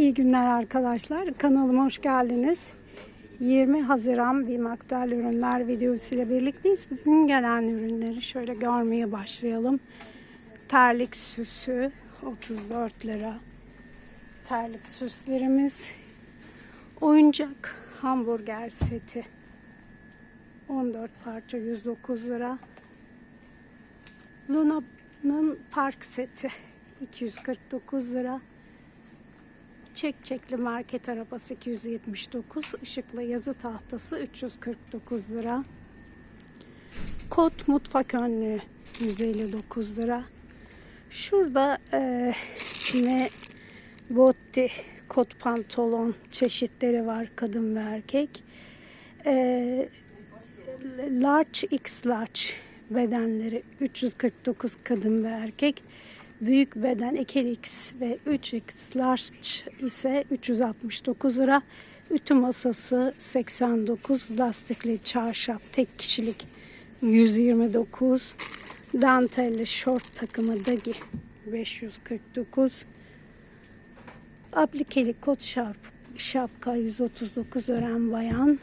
İyi günler arkadaşlar. Kanalıma hoş geldiniz. 20 Haziran bir maktal ürünler videosuyla birlikteyiz. Bugün gelen ürünleri şöyle görmeye başlayalım. Terlik süsü 34 lira. Terlik süslerimiz. Oyuncak hamburger seti 14 parça 109 lira. Luna'nın park seti 249 lira. Çek çekli market arabası 279, ışıklı yazı tahtası 349 lira. Kot mutfak önlüğü 159 lira. Şurada e, yine botti kot pantolon çeşitleri var kadın ve erkek. E, large x large bedenleri 349 kadın ve erkek. Büyük beden 2X ve 3X large ise 369 lira. Ütü masası 89, lastikli çarşaf tek kişilik 129, dantelli şort takımı dagi 549, aplikeli kot şap, şapka 139 ören bayan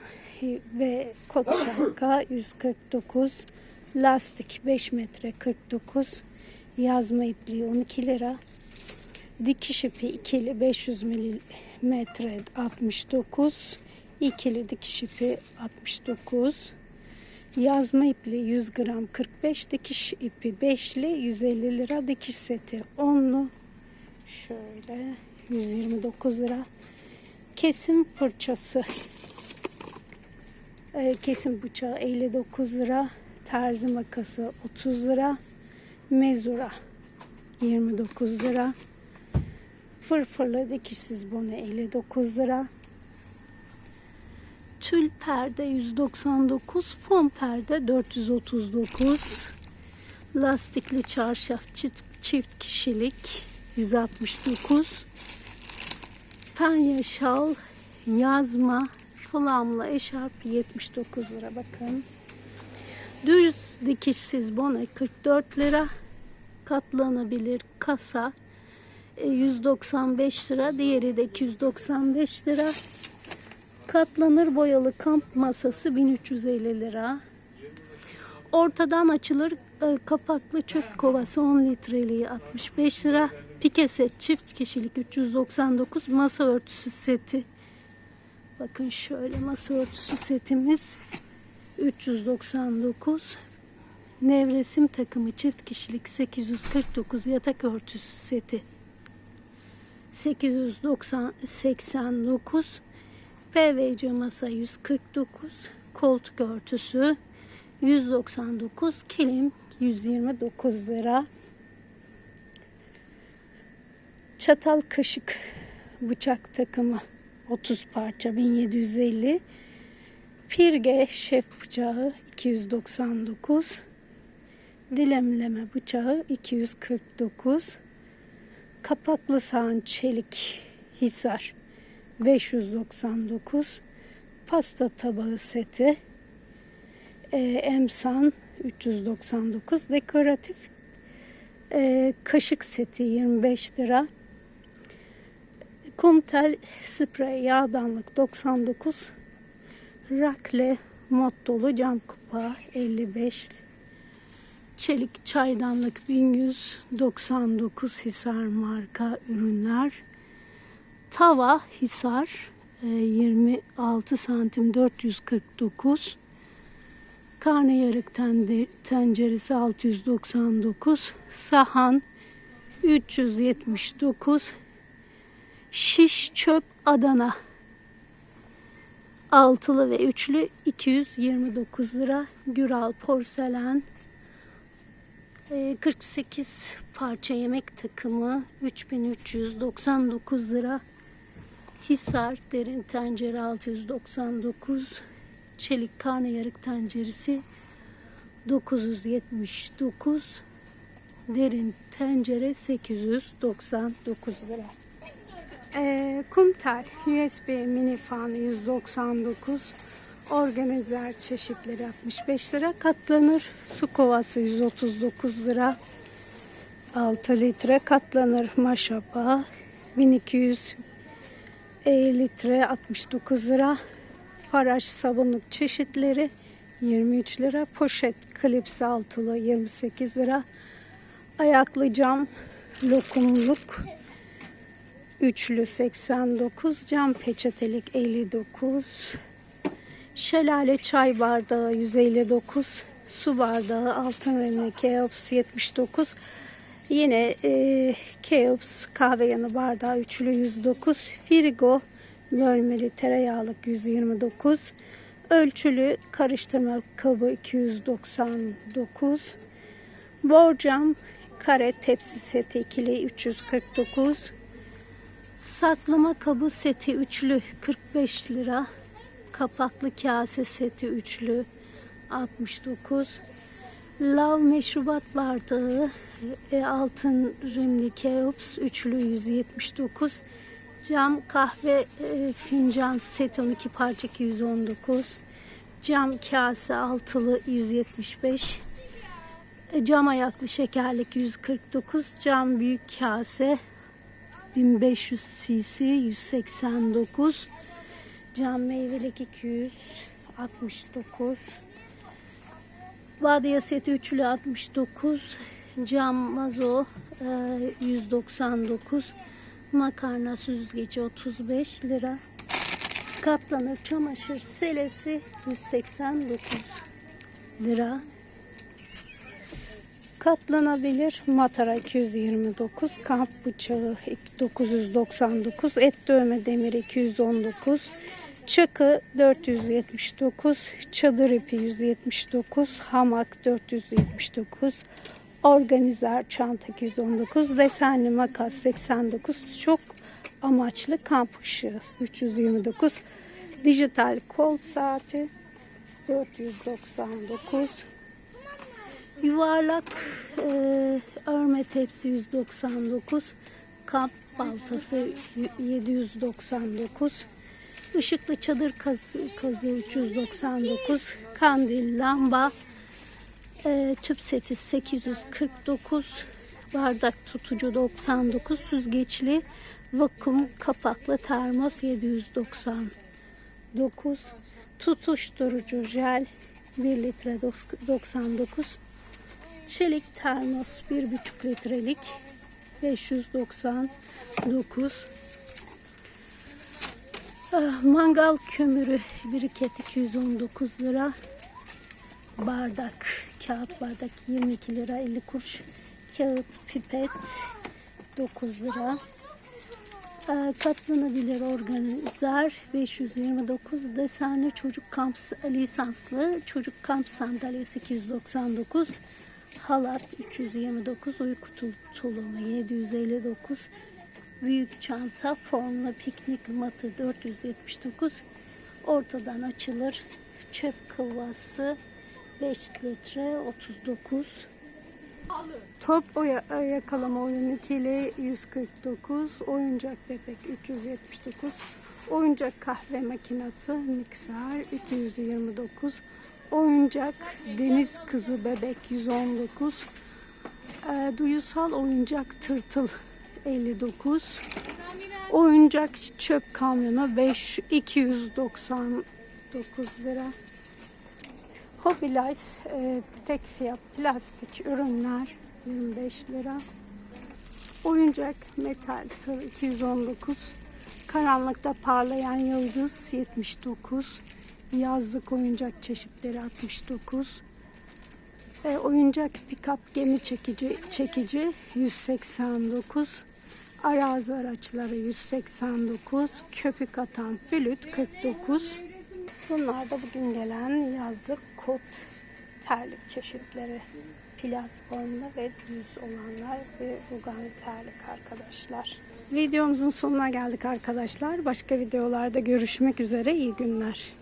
ve kot şapka 149, lastik 5 metre 49, yazma ipliği 12 lira. Dikiş ipi ikili 500 milimetre 69. İkili dikiş ipi 69. Yazma ipliği 100 gram 45. Dikiş ipi 5'li 150 lira. Dikiş seti 10'lu. Şöyle 129 lira. Kesim fırçası. Ee, kesim bıçağı 59 lira. Terzi makası 30 lira. Mezura 29 lira. Fırfırlı dikişsiz bone 59 lira. Tül perde 199, fon perde 439. Lastikli çarşaf çift, çift kişilik 169. Penye şal, yazma, flamlı eşarp 79 lira bakın. Düz dikişsiz bone 44 lira. Katlanabilir kasa 195 lira. Diğeri de 295 lira. Katlanır boyalı kamp masası 1350 lira. Ortadan açılır e, kapaklı çöp kovası 10 litreliği 65 lira. Pike set çift kişilik 399 masa örtüsü seti. Bakın şöyle masa örtüsü setimiz 399 nevresim takımı çift kişilik 849 yatak örtüsü seti. 890 89 PVC masa 149 koltuk örtüsü 199 kilim 129 lira. Çatal kaşık bıçak takımı 30 parça 1750 Pirge şef bıçağı 299. Dilemleme bıçağı 249. Kapaklı sahan çelik hisar 599. Pasta tabağı seti e, emsan 399. Dekoratif e, kaşık seti 25 lira. Kumtel sprey yağdanlık 99 Rakle mod dolu cam kupa 55 Çelik çaydanlık 1199 Hisar marka ürünler. Tava Hisar 26 santim 449 Karne yarık tenceresi 699 Sahan 379 Şiş çöp Adana. Altılı ve üçlü 229 lira. Güral porselen 48 parça yemek takımı 3399 lira. Hisar derin tencere 699 çelik karnıyarık tenceresi 979 derin tencere 899 lira. E, Kumtel USB mini fan 199 organizer çeşitleri 65 lira katlanır su kovası 139 lira 6 litre katlanır maşapa 1200 e, litre 69 lira. Faraj sabunluk çeşitleri 23 lira. Poşet klips altılı 28 lira. Ayaklı cam lokumluk üçlü 89. Cam peçetelik 59. Şelale çay bardağı 159. Su bardağı altın rengi Keops 79. Yine e, Keops kahve yanı bardağı üçlü 109. Frigo bölmeli tereyağlık 129. Ölçülü karıştırma kabı 299. Borcam kare tepsi seti ikili 349. Saklama kabı seti üçlü 45 lira. Kapaklı kase seti üçlü 69. Lav meşrubat bardağı e, altın rimli Keops üçlü 179. Cam kahve e, fincan set 12 parça 219. Cam kase altılı 175. E, Cam ayaklı şekerlik 149. Cam büyük kase 1500 cc 189. Cam meyvelik 269. Vadiye seti üçlü 69. Cam mazo e, 199. Makarna süzgeci 35 lira. Katlanır çamaşır selesi 189 lira. Katlanabilir matara 229, kamp bıçağı 999, et dövme demiri 219, çakı 479, çadır ipi 179, hamak 479, organizer çanta 219, desenli makas 89, çok amaçlı kamp ışığı 329, dijital kol saati 499, Yuvarlak e, örme tepsi 199, kamp baltası 799, ışıklı çadır kazı, kazı 399, kandil, lamba, e, tüp seti 849, bardak tutucu 99, süzgeçli, vakum kapaklı termos 799, tutuşturucu jel 1 litre 99, Çelik termos 1,5 litrelik 599 Ah, Mangal kömürü biriket 219 lira. Bardak kağıt bardak 22 lira 50 kuruş. Kağıt pipet 9 lira. Ah, Katlanabilir organizer 529 desenli çocuk kamp lisanslı çocuk kamp sandalyesi 299 halat 329 uyku tul- tulumu 759 büyük çanta formlu piknik matı 479 ortadan açılır. Çöp kıvası 5 litre 39 Top oya, yakalama oyunu ikili 149, oyuncak bebek 379, oyuncak kahve makinesi mikser 229, oyuncak deniz kızı bebek 119, e, duyusal oyuncak tırtıl 59, oyuncak çöp kamyonu 5 299 lira. Hobby Life e, tek fiyat plastik ürünler 25 lira. Oyuncak metal tır 219. Karanlıkta parlayan yıldız 79. Yazlık oyuncak çeşitleri 69. E, oyuncak pick-up gemi çekici, çekici 189. Arazi araçları 189. Köpük atan flüt 49. Bunlar da bugün gelen yazlık kot terlik çeşitleri. Platformlu ve düz olanlar ve rugan terlik arkadaşlar. Videomuzun sonuna geldik arkadaşlar. Başka videolarda görüşmek üzere. İyi günler.